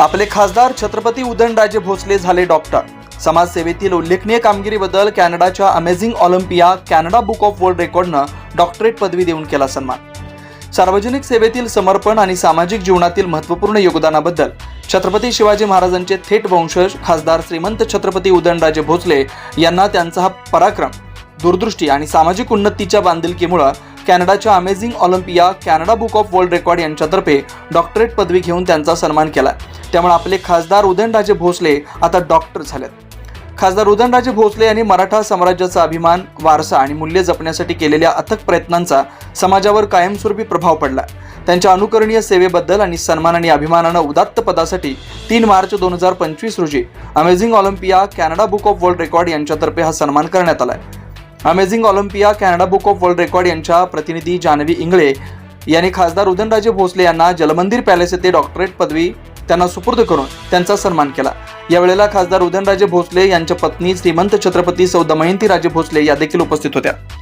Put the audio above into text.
आपले खासदार छत्रपती उदयनराजे भोसले झाले डॉक्टर. समाजसेवेतील उल्लेखनीय कामगिरीबद्दल कॅनडाच्या amazing Olympia Canada book of world रेकॉर्डनं doctorate पदवी देऊन केला सन्मान. सार्वजनिक सेवेतील समर्पण आणि सामाजिक जीवनातील महत्त्वपूर्ण योगदानाबद्दल छत्रपती शिवाजी महाराजांचे थेट वंशज खासदार श्रीमंत छत्रपती उदयनराजे भोसले यांना त्यांचा हा पराक्रम दूरदृष्टी आणि सामाजिक उन्नतीच्या बांधिलकीमुळं कॅनडाच्या amazing Olympia Canada book of world record यांच्यातर्फे डॉक्टरेट पदवी घेऊन त्यांचा सन्मान केला त्यामुळे आपले खासदार उदयनराजे भोसले आता डॉक्टर झालेत. खासदार उदयनराजे भोसले यांनी मराठा साम्राज्याचा अभिमान वारसा आणि मूल्य जपण्यासाठी केलेल्या अथक प्रयत्नांचा समाजावर कायमस्वरूपी प्रभाव पडला त्यांच्या अनुकरणीय सेवेबद्दल आणि सन्मान आणि अभिमानानं उदात्त पदासाठी तीन मार्च दोन हजार पंचवीस रोजी amazing Olympia Canada book of world record यांच्यातर्फे हा सन्मान करण्यात आला आहे amazing Olympia Canada book of world record यांच्या प्रतिनिधी जानवी इंगळे यांनी खासदार उदयनराजे भोसले यांना जलमंदिर पॅलेस येथे डॉक्टरेट पदवी त्यांना सुपूर्द करून त्यांचा सन्मान केला. यावेळेला खासदार उदयनराजे भोसले यांच्या पत्नी श्रीमंत छत्रपती सौ दमयंती राजे भोसले या देखील उपस्थित होत्या.